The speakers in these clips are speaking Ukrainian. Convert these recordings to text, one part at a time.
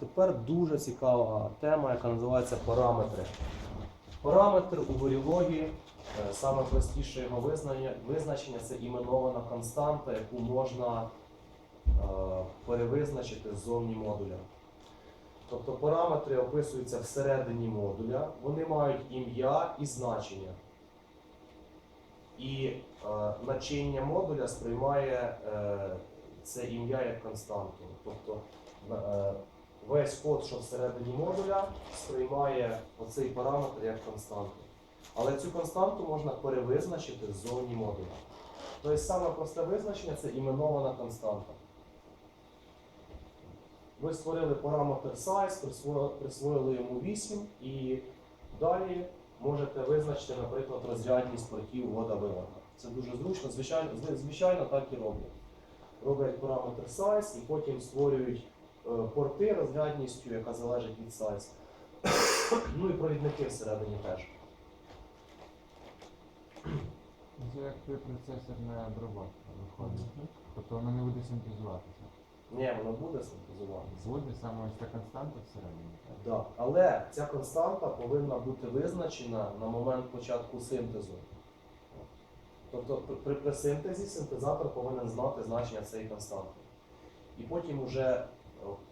Тепер дуже цікава тема, яка називається параметри. Параметр у варіології, е, саме простіше його визначення це іменована константа, яку можна е, перевизначити ззовні модуля. Тобто параметри описуються всередині модуля, вони мають ім'я і значення. І е, начиння модуля сприймає е, це ім'я як константу. Тобто е, весь код, що всередині модуля, сприймає оцей параметр як константу. Але цю константу можна перевизначити ззовні модуля. Тобто саме просте визначення це іменована константа. Ви створили параметр size, присвоїли йому 8 і далі можете визначити, наприклад, розрядність портів вода вилага. Це дуже зручно, звичайно, звичайно так і роблять. Роблять параметр size і потім створюють порти розрядністю, яка залежить від size. ну і провідники всередині теж. Це як при процесорна обробка виходить. Тобто воно не буде синтезуватися. Ні, воно буде синтезуватися. Буде саме ось та константа всередині. так? Да. Але ця константа повинна бути визначена на момент початку синтезу. Тобто при- при, при синтезі синтезатор повинен знати значення цієї константи. І потім вже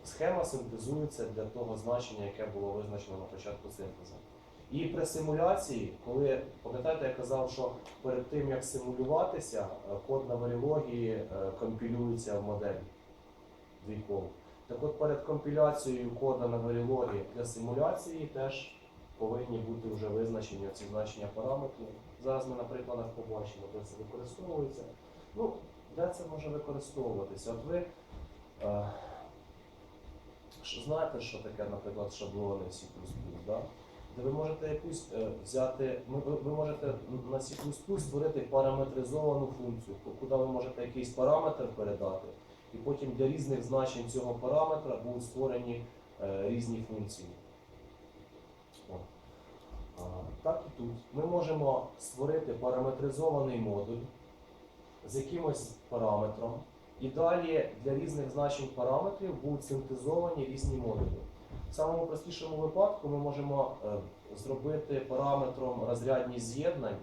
схема синтезується для того значення, яке було визначено на початку синтезу. І при симуляції, коли пам'ятаєте, я казав, що перед тим як симулюватися, е, код на варіології е, компілюється в модель двійкову. Так от перед компіляцією кода на варіологі для симуляції теж повинні бути вже визначені ці значення параметрів. Зараз ми на прикладах побачимо, де це використовується. Ну, де це може використовуватися? От ви е, знаєте, що таке, наприклад, шаблони C++, да? де ви можете якусь е, взяти, ви, можете на C++ створити параметризовану функцію, куди ви можете якийсь параметр передати, і потім для різних значень цього параметра будуть створені е, різні функції. Так і тут. Ми можемо створити параметризований модуль з якимось параметром, і далі для різних значень параметрів будуть синтезовані різні модулі. В самому простішому випадку ми можемо е, зробити параметром розрядність з'єднань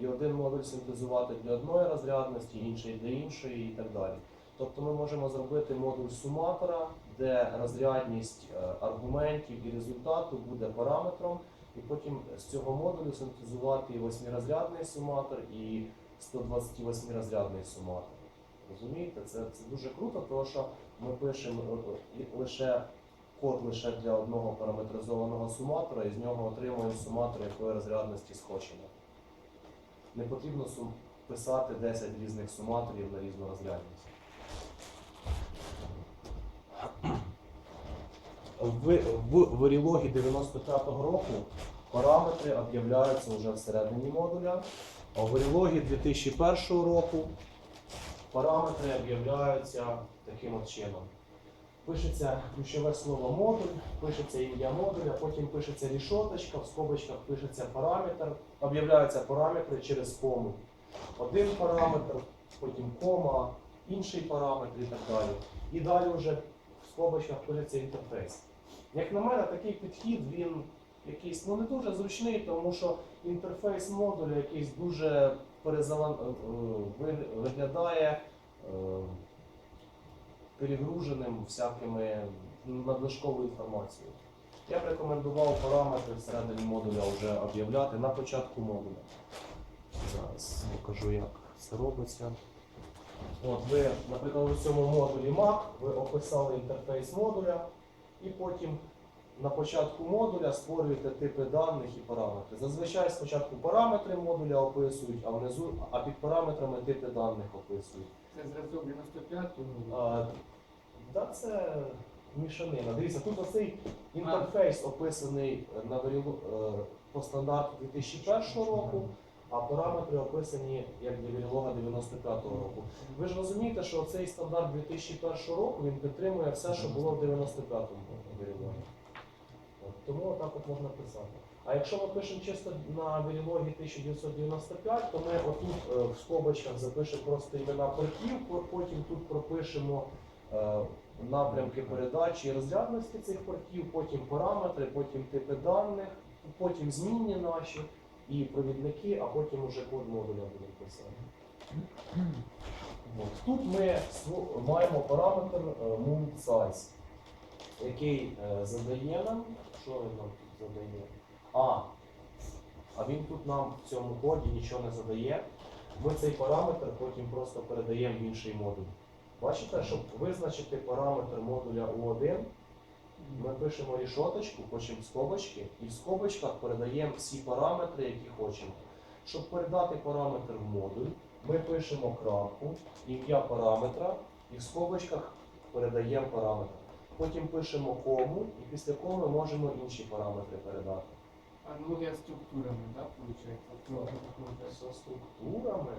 і один модуль синтезувати для одної розрядності, інший для іншої і так далі. Тобто ми можемо зробити модуль суматора, де розрядність е, аргументів і результату буде параметром, і потім з цього модулю синтезувати і 8-розрядний суматор, і 128-розрядний суматор. Розумієте, це, це дуже круто, тому що ми пишемо е, е, лише код лише для одного параметризованого суматора, і з нього отримуємо суматор, якої розрядності схочемо. Не потрібно сум- писати 10 різних суматорів на різну розрядність. В, в варілогі 95-го року параметри об'являються вже всередині модуля, а в варілогі 2001 року параметри об'являються таким от чином. Пишеться ключове слово модуль, пишеться ім'я модуля, потім пишеться рішоточка, в скобочках пишеться параметр, об'являються параметри через кому. Один параметр, потім кома, інший параметр і так далі. І далі вже в скобочках пишеться інтерфейс. Як на мене, такий підхід він якийсь ну не дуже зручний, тому що інтерфейс модуля якийсь дуже перезалан... е, е, вигля- виглядає е, перегруженим всякими надлишковою інформацією. Я б рекомендував параметри всередині модуля вже об'являти на початку модуля. Зараз покажу, як це робиться. От ви, наприклад, у цьому модулі Mac ви описали інтерфейс модуля, і потім на початку модуля створюєте типи даних і параметри. Зазвичай спочатку параметри модуля описують, а внизу, а під параметрами типи даних описують. Це зразок 95-го. А, да, це мішанина. Дивіться, тут оцей інтерфейс описаний на е, по стандарту 2001 року, а параметри описані як для варіолога 95-го року. Ви ж розумієте, що цей стандарт 2001 року він підтримує все, що було в 95-му варіологі. Тому отак от можна писати. А якщо ми пишемо чисто на варіологі 1995, то ми отут е, в скобочках запишемо просто імена портів, потім тут пропишемо е, напрямки передачі і розрядності цих портів, потім параметри, потім типи даних, потім змінні наші і провідники, а потім уже код модуля будемо писати. От. Тут ми маємо параметр е, move size, який е, задає нам, що він нам тут задає? А, а він тут нам в цьому коді нічого не задає. Ми цей параметр потім просто передаємо в інший модуль. Бачите, щоб визначити параметр модуля U1, ми пишемо рішоточку, потім скобочки, і в скобочках передаємо всі параметри, які хочемо. Щоб передати параметр в модуль, ми пишемо крапку, ім'я параметра, і в скобочках передаємо параметр. Потім пишемо кому, і після коми можемо інші параметри передати. Аналогія з структурами, так, виходить? Со структурами.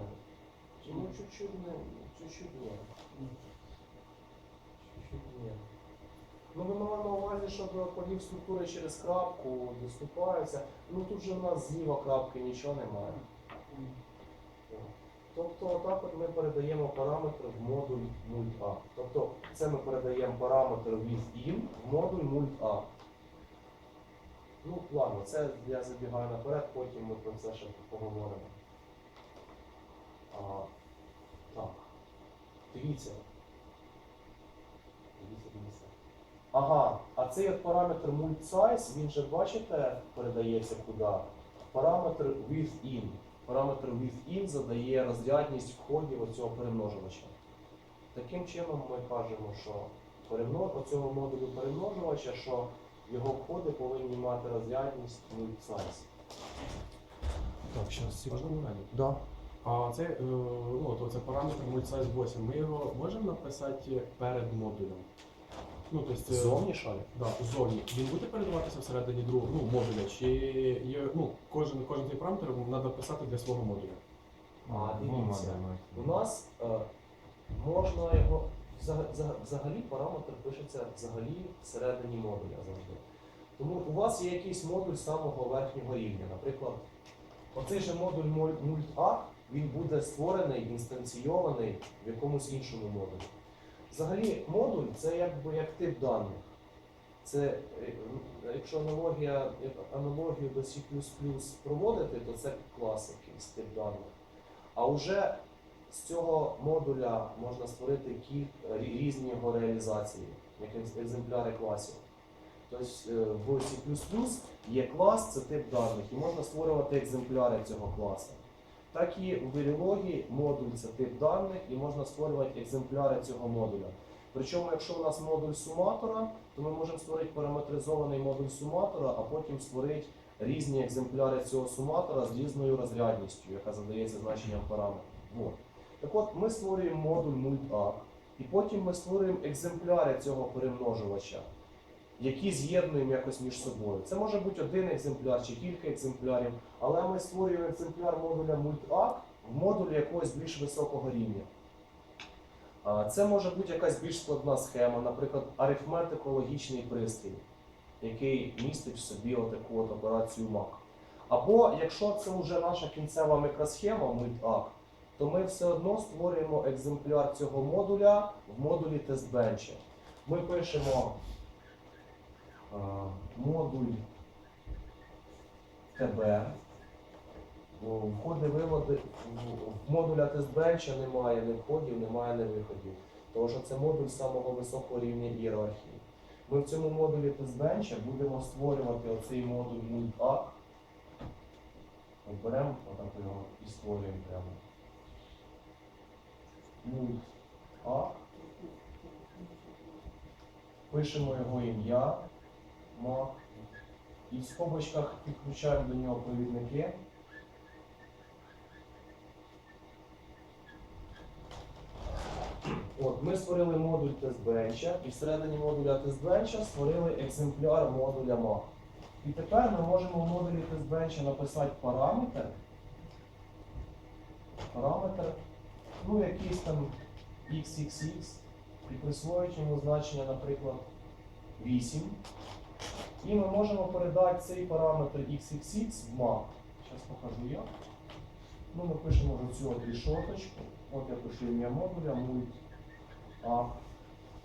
Ну, чуть-чуть не, чуть-чуть ні. Чуть-чуть ні. Ну, ми маємо на увазі, що до подів структури через крапку доступаються. Ну тут же в нас зліва крапки нічого немає. Тобто отак от ми передаємо параметр в модуль mult.a. Тобто це ми передаємо параметр with in в модуль mult.a. Ну, ладно, це я забігаю наперед, потім ми про це ще поговоримо. А, так. Дивіться. Дивіться, дивіться. Ага, а цей от параметр multSize, він же, бачите, передається куди? Параметр within. Параметр within задає розрядність входів оцього перемножувача. Таким чином ми кажемо, що оцього модулю перемножувача, що його входи повинні мати розрядність multSize. Так, зараз секунду. Да. А це, е, ну, то це параметр multisize 8. Ми його можемо написати перед модулем. Ну, тобто, Зовні шарик? Да, зовні. Він буде передаватися всередині другого ну, модуля, чи є, ну, кожен, кожен цей параметр треба писати для свого модуля. А, Ну, дивіться. У нас е, можна його взага- взага- взагалі параметр пишеться взагалі всередині модуля завжди. Тому у вас є якийсь модуль самого верхнього рівня. Наприклад, оцей же модуль 0А, він буде створений, інстанційований в якомусь іншому модулі. Взагалі, модуль це якби як тип даних. Це, е, якщо аналогія, аналогію до C проводити, то це клас якийсь тип даних. А вже з цього модуля можна створити кіль- різні його реалізації, як екземпляри класів. Тобто е, в C є клас, це тип даних, і можна створювати екземпляри цього класу. Так і у Verilog модуль це тип даних, і можна створювати екземпляри цього модуля. Причому, якщо у нас модуль суматора, то ми можемо створити параметризований модуль суматора, а потім створити різні екземпляри цього суматора з різною розрядністю, яка задається значенням параметрів. Вот. Так от ми створюємо модуль multArc, і потім ми створюємо екземпляри цього перемножувача, які з'єднуємо якось між собою. Це може бути один екземпляр чи кілька екземплярів, але ми створюємо екземпляр модуля multArc в модулі якогось більш високого рівня. Це може бути якась більш складна схема, наприклад, арифметико-логічний пристрій, який містить в собі отаку от операцію MAC. Або якщо це вже наша кінцева мікросхема MultArc, то ми все одно створюємо екземпляр цього модуля в модулі тестбенча. Ми пишемо модуль ТБ. Входи, виводи в- модуля тестбенча немає ні входів, немає ні виходів. Тому що це модуль самого високого рівня ієрархії. Ми в цьому модулі тестбенча будемо створювати оцей модуль MultArc. От Беремо отак його і створюємо прямо. MultArc. Пишемо його ім'я, Mac. І в скобочках підключаємо до нього провідники. От, ми створили модуль тестбенча, і всередині модуля тестбенча створили екземпляр модуля MAC. І тепер ми можемо в модулі тестбенча написати параметр. Параметр, ну якийсь там xxx, і присвоїти йому значення, наприклад, 8. І ми можемо передати цей параметр xxx в MAC. Зараз покажу як. Ну, ми пишемо вже цю рішоточку. От я пишу ім'я модуля, мульт. А.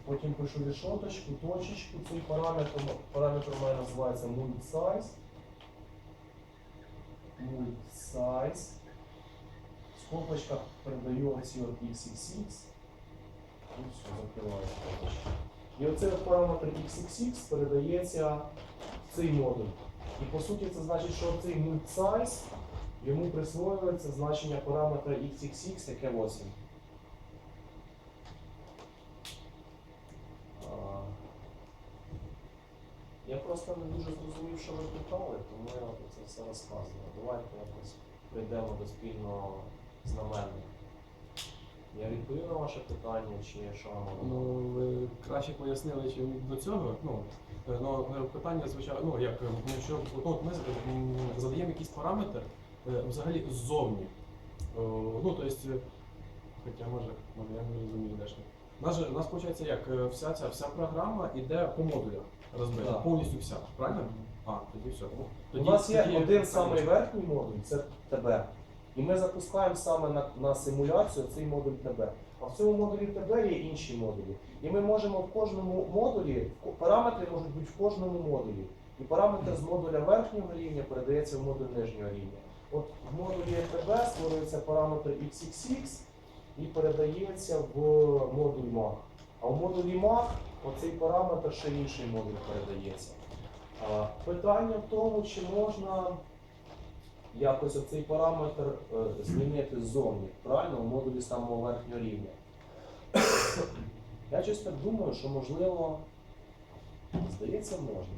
Потім пишу рішоточку, точечку. Цей параметр, параметр у мене називається multi-size. Multi-size. В скобочках передаю оці от XXX. І все, закриваю скобочки. І оцей параметр XXX передається в цей модуль. І по суті це значить, що цей multi-size йому присвоюється значення параметра XXX, яке 8. Я просто не дуже зрозумів, що ви питали, тому я це все розказую. Давайте якось прийдемо до спільного знаменника. Я відповів на ваше питання, чи що вам Ну, ви краще пояснили, чим до цього. Ну, е, ну е, питання звичайно, ну як е, ну, от ми з- м, задаємо якийсь параметр е, взагалі ззовні. Ну, тобто, е, хоча може, може я не розумію дещо. У нас, же- у нас виходить як е, вся ця вся програма йде по модулях розбита, Так. повністю вся, правильно? А, тоді все. У нас є тоді один самий верхній модуль, це ТБ. І ми запускаємо саме на, на симуляцію цей модуль ТБ. А в цьому модулі ТБ є інші модулі. І ми можемо в кожному модулі, параметри можуть бути в кожному модулі. І параметр з модуля верхнього рівня передається в модуль нижнього рівня. От в модулі ТБ створюється параметр XXX і передається в модуль MAG. А в модулі MAG оцей параметр ще інший модуль передається. Питання в тому, чи можна якось оцей параметр е, змінити ззовні, правильно, в модулі самого верхнього рівня. Я щось так думаю, що можливо, здається, можна.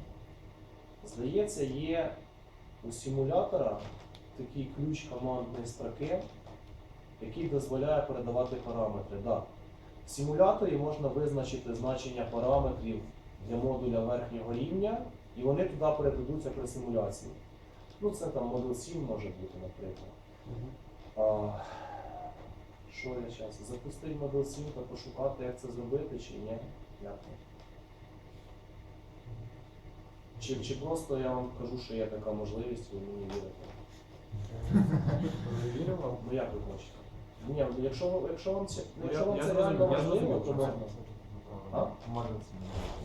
Здається, є у симулятора такий ключ командної строки, який дозволяє передавати параметри. Да. В симуляторі можна визначити значення параметрів для модуля верхнього рівня, і вони туди передадуться при симуляції. Ну, це там модуль 7 може бути, наприклад. А, що я зараз? Запустити модуль 7 та пошукати, як це зробити, чи ні? Як? Чи, чи просто я вам кажу, що є така можливість, і ви мені вірите? Ви віримо вам? Ну як ви хочете? Ні, якщо, якщо вам це, Ну, якщо вам це реально я важливо, то можна. А? Може це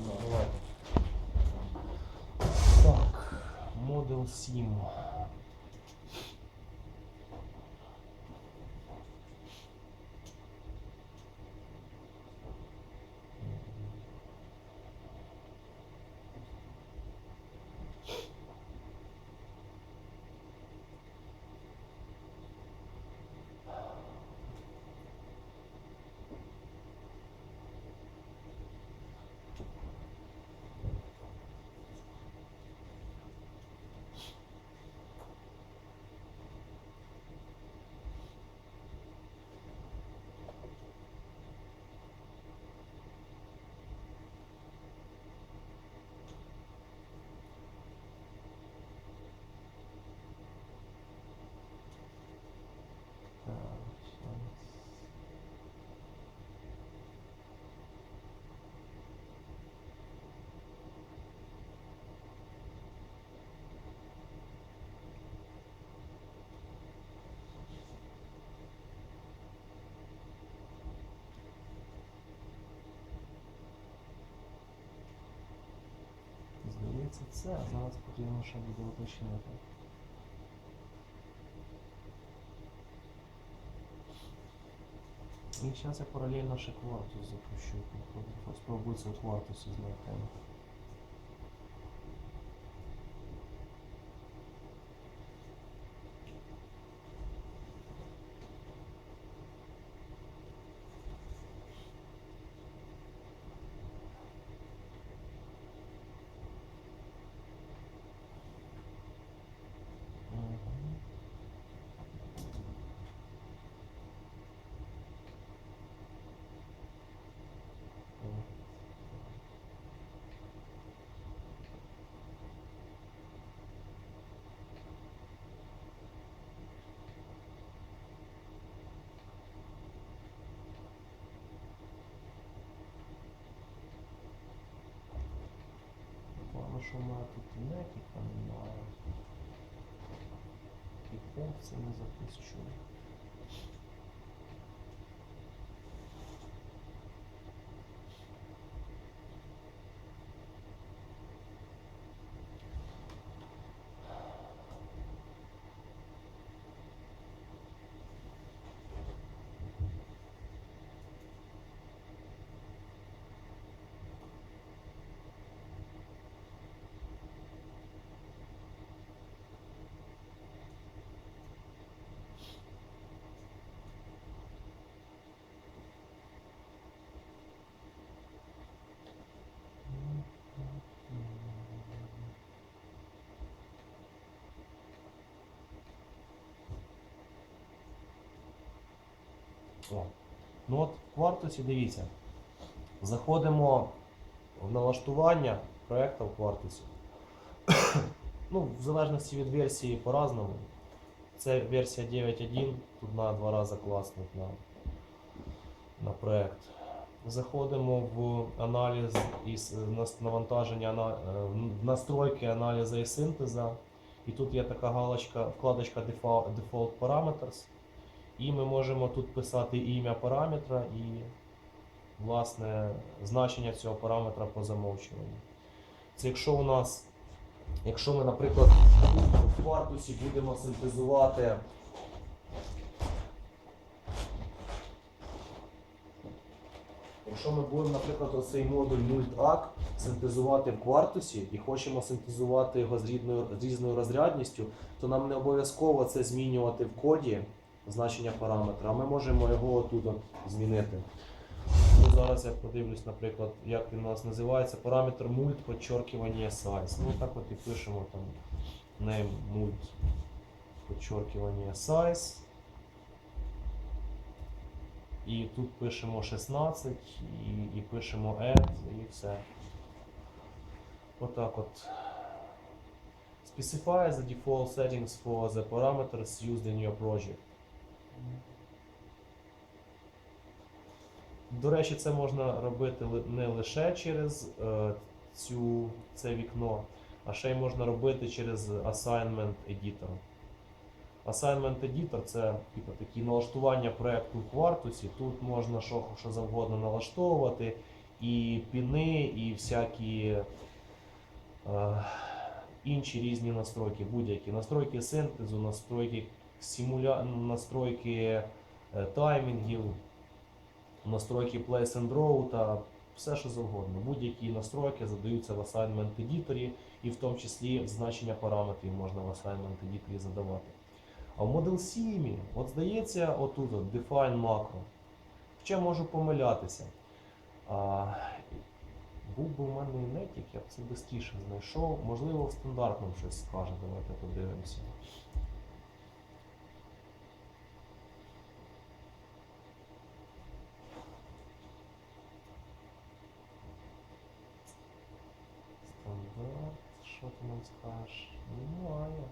Ну, давайте. Так, модел 7. Здається, це, а зараз потрібно ще буде уточнити. І зараз я паралельно ще квартус запущу. Спробую цю квартусу знайти. Що мене тут нетіка немає. Функції не запущу. О. Ну от в квартусі дивіться. Заходимо в налаштування проекту в квартусі. ну, в залежності від версії по-разному. Це версія 9.1, тут на два рази класнуть на, на проект. Заходимо в аналіз із нас- навантаження е, в настройки аналізу і синтеза. І тут є така галочка, вкладочка Default Parameters. І ми можемо тут писати ім'я параметра і власне значення цього параметра по замовчуванню. Це якщо у нас, якщо ми, наприклад, в квартусі будемо синтезувати. Якщо ми будемо, наприклад, оцей модуль MultAC синтезувати в квартусі і хочемо синтезувати його з рідною, з різною розрядністю, то нам не обов'язково це змінювати в коді значення параметра, ми можемо його отут змінити. Ну, зараз я подивлюсь, наприклад, як він у нас називається. Параметр mult подчеркивання size. Ну так от і пишемо там name mult подчеркивання size. І тут пишемо 16 і, і пишемо add і все. Отак от. Specify the default settings for the parameters used in your project. До речі, це можна робити не лише через е, цю, це вікно, а ще й можна робити через Assignment Editor. Assignment Editor це типу, такі налаштування проєкту в квартусі. Тут можна що, що завгодно налаштовувати, і піни, і всякі е, інші різні настройки, будь-які настройки синтезу, настройки симуля... настройки е, таймінгів, настройки place and та все, що завгодно. Будь-які настройки задаються в Assignment Editor, і в тому числі значення параметрів можна в Assignment Editor задавати. А в Model Sim, от здається, отут от Define Macro. Ще можу помилятися. А, був би у мене інетік, я б це швидше знайшов. Можливо, в стандартному щось скаже. Давайте подивимося. Стандарт, що ти нам скажеш? Немає.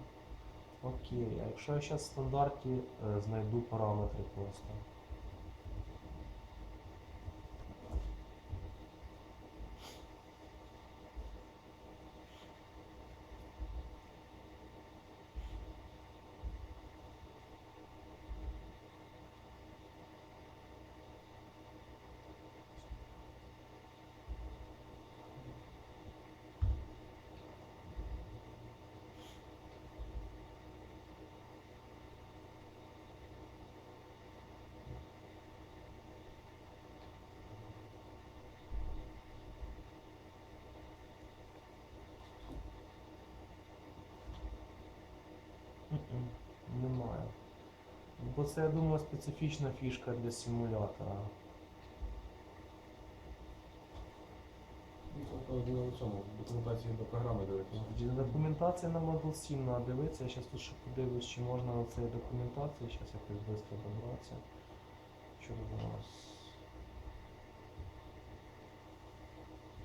Окей, а якщо я зараз в стандарті е, знайду параметри просто. Немає. Бо це, я думаю, специфічна фішка для симулятора. Ну, Тобто документації до програми дивитися. Документація на Model 7 треба дивитися. Я зараз тут ще подивлюсь, чи можна на цій документації. Зараз якось швидко добратися. Що у нас?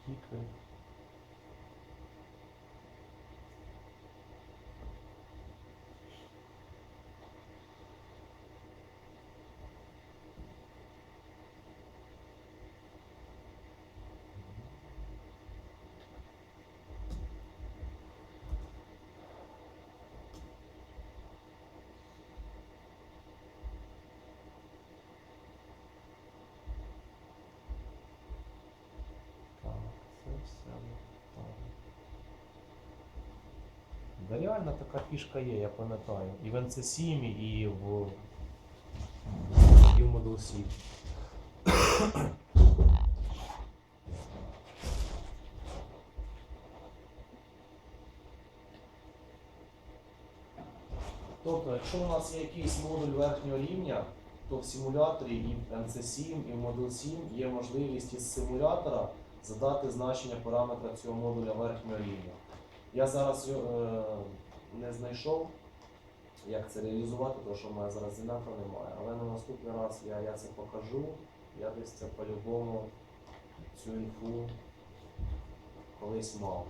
Кіки. Так, це все так. Да реально така фішка є, я пам'ятаю. І в NC7, і в, і в Model 7. Тобто, якщо у нас є якийсь модуль верхнього рівня, то в симуляторі і в NC7, і в Model 7 є можливість із симулятора задати значення параметра цього модуля верхнього рівня. Я зараз е, не знайшов як це реалізувати, тому що в мене зараз інфа немає. Але на наступний раз я, я це покажу. Я десь це по-любому цю інфу колись мав.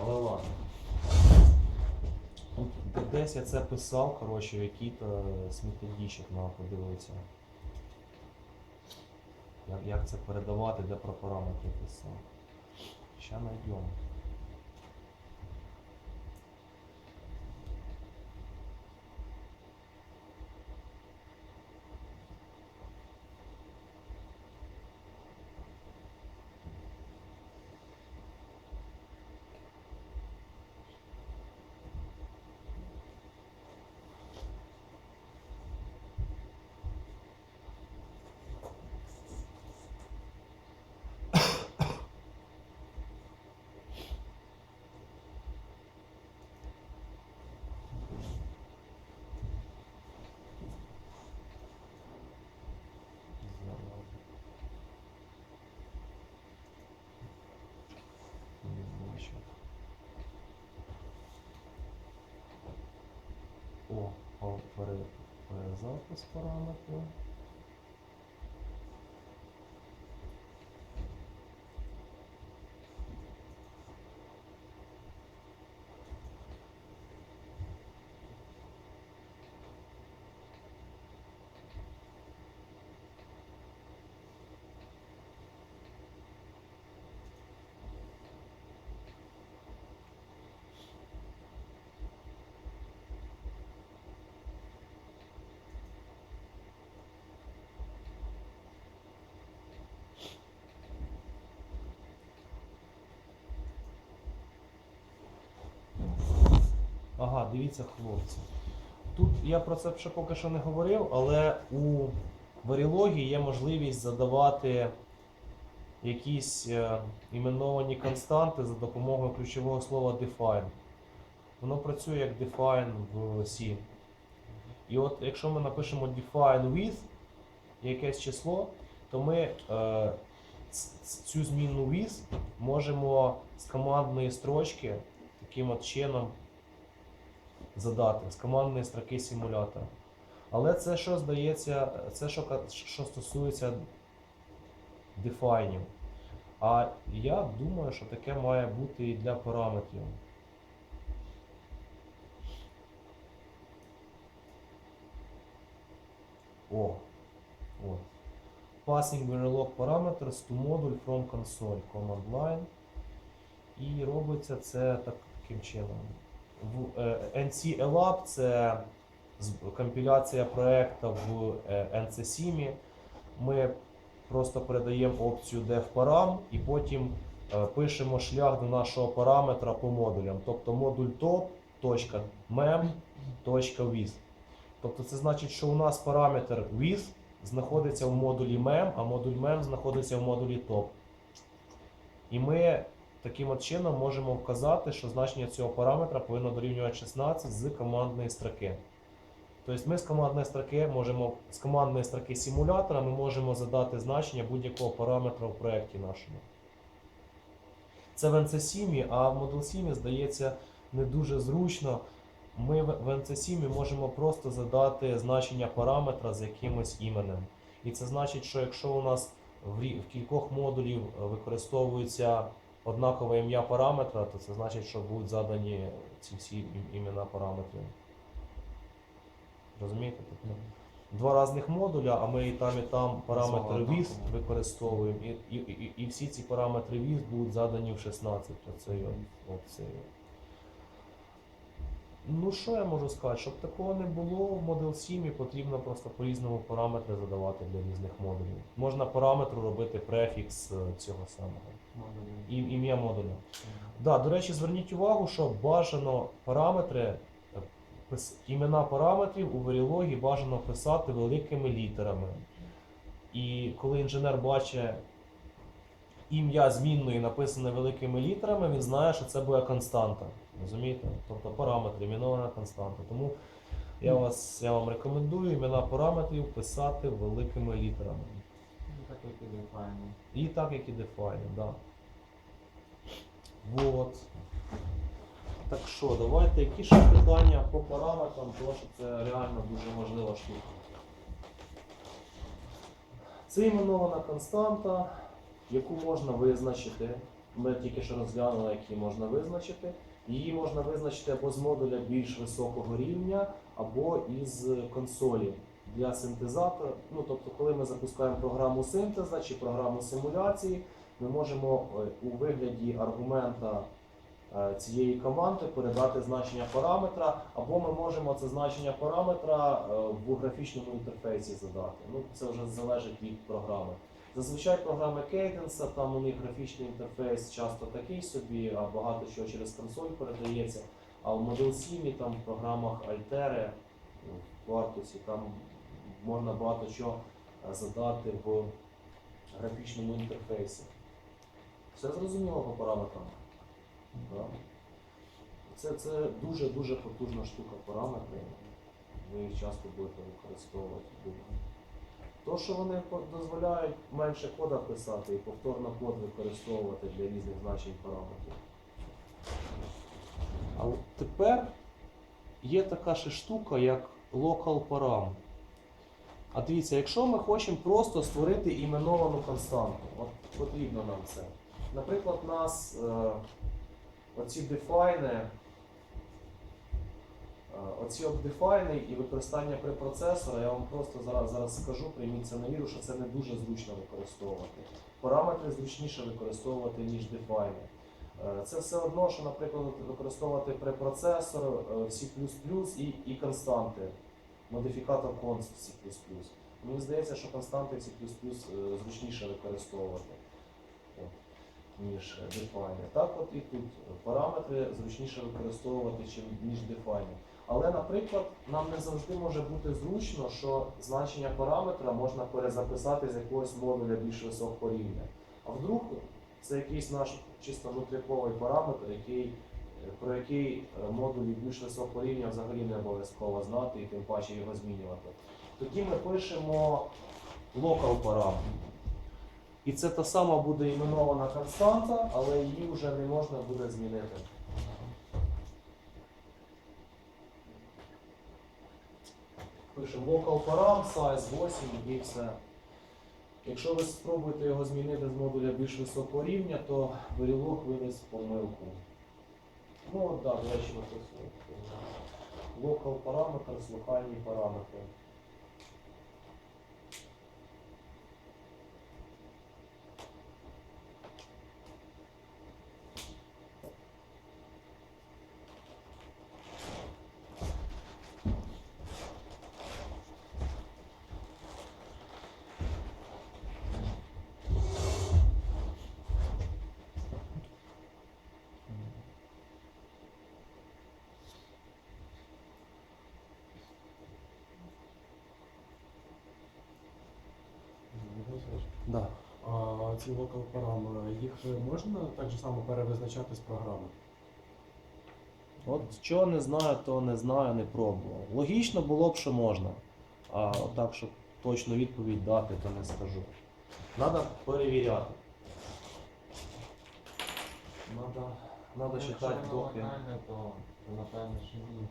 Але ладно. Десь я це писав, коротше, який-то сміттєдічок треба подивитися. Як, як це передавати, де про параметри писав. Ща знайдемо. Зараз. Не бачу. О, о, пере, перезапис параметрів. Ага, дивіться, хлопці. Тут я про це ще поки що не говорив, але у варілогії є можливість задавати якісь е, іменовані константи за допомогою ключового слова define. Воно працює як define в C. І от якщо ми напишемо define with якесь число, то ми е, цю змінну with можемо з командної строчки таким от чином задати з командної строки симулятора. Але це що здається, це що, що стосується дефайнів. А я думаю, що таке має бути і для параметрів. О, от. Passing Verilog parameters to module from console command line. І робиться це таким чином. В е, NC ELAB це компіляція проекту в е, NC7. Ми просто передаємо опцію devparam і потім е, пишемо шлях до нашого параметра по модулям. Тобто модуль top.mem.with. Тобто це значить, що у нас параметр with знаходиться в модулі mem, а модуль mem знаходиться в модулі top. І ми таким чином можемо вказати, що значення цього параметра повинно дорівнювати 16 з командної строки. Тобто ми з командної строки можемо з командної строки симулятора ми можемо задати значення будь-якого параметра в проєкті нашому. Це в NC7, а в Model 7, здається, не дуже зручно. Ми в в NC7 можемо просто задати значення параметра з якимось іменем. І це значить, що якщо у нас в, кількох модулів е, використовується однакове ім'я параметра, то це значить, що будуть задані ці всі імена параметрів. Розумієте? Тобто два різних модуля, а ми і там, і там параметр віз використовуємо, і, і, і, і всі ці параметри віз будуть задані в 16. Оцей, от, оцей. от. Ну, що я можу сказати? Щоб такого не було в Model 7 потрібно просто по-різному параметри задавати для різних модулів. Можна параметру робити префікс е, цього самого. І, ім'я модуля. Да, до речі, зверніть увагу, що бажано параметри, е, імена параметрів у Verilog бажано писати великими літерами. І коли інженер бачить ім'я змінної написане великими літерами, він знає, що це буде константа. Розумієте? Тобто параметри, іменована константа. Тому я, вас, я вам рекомендую імена параметрів писати великими літерами. Ну, Так як і дефайно. І так, як і define, да. Вот. Так що, давайте, які ще питання по параметрам, тому що це реально дуже важлива штука. Це іменована константа, яку можна визначити. Ми тільки що розглянули, які можна визначити. Її можна визначити або з модуля більш високого рівня, або із консолі для синтезатора. Ну, тобто, коли ми запускаємо програму синтеза чи програму симуляції, ми можемо е, у вигляді аргумента е, цієї команди передати значення параметра, або ми можемо це значення параметра е, в графічному інтерфейсі задати. Ну, це вже залежить від програми. Зазвичай програми Cadence, там у них графічний інтерфейс часто такий собі, а багато чого через консоль передається. А в Model 7 там в програмах Altere, ну, в Quartus, там можна багато чого е, задати в графічному інтерфейсі. Все зрозуміло по параметрам. Це, це дуже-дуже потужна штука параметри. Ви їх часто будете використовувати. То, що вони дозволяють менше кода писати і повторно код використовувати для різних значень параметрів. А тепер є така ще штука, як local param. А дивіться, якщо ми хочемо просто створити іменовану константу, от потрібно нам це. Наприклад, у нас е, оці е, оці от дефайни і використання препроцесора, я вам просто зараз, зараз скажу, прийміть це на віру, що це не дуже зручно використовувати. Параметри зручніше використовувати, ніж дефайни. Е, Це все одно, що, наприклад, використовувати препроцесор, е, C++ і, і константи, модифікатор const C++. Мені здається, що константи C++ е, зручніше використовувати, ніж е, define. Так от і тут параметри зручніше використовувати, ніж define. Але, наприклад, нам не завжди може бути зручно, що значення параметра можна перезаписати з якогось модуля більш високого рівня. А вдруг це якийсь наш чисто внутріковий параметр, який, е, про який е, модулі більш високого рівня взагалі не обов'язково знати і тим паче його змінювати. Тоді ми пишемо local параметр. І це та сама буде іменована константа, але її вже не можна буде змінити. Пишемо local param, size 8 і все. Якщо ви спробуєте його змінити з модуля більш високого рівня, то Verilog видасть помилку. Ну так, речі, написано. Local параметр, локальні параметри. Да. А ці параметри, їх можна так же само перевизначати з програми? От чого не знаю, то не знаю, не пробував. Логічно було б, що можна. А так, щоб точну відповідь дати, то не скажу. Треба перевіряти. Надо, надо Якщо доки. то, напевно, що ні.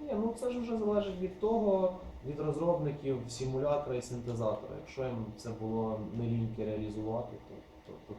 Ні, ну це ж вже залежить від того, від розробників симулятора і синтезатора. Якщо їм це було не ліньки реалізувати, то, то, то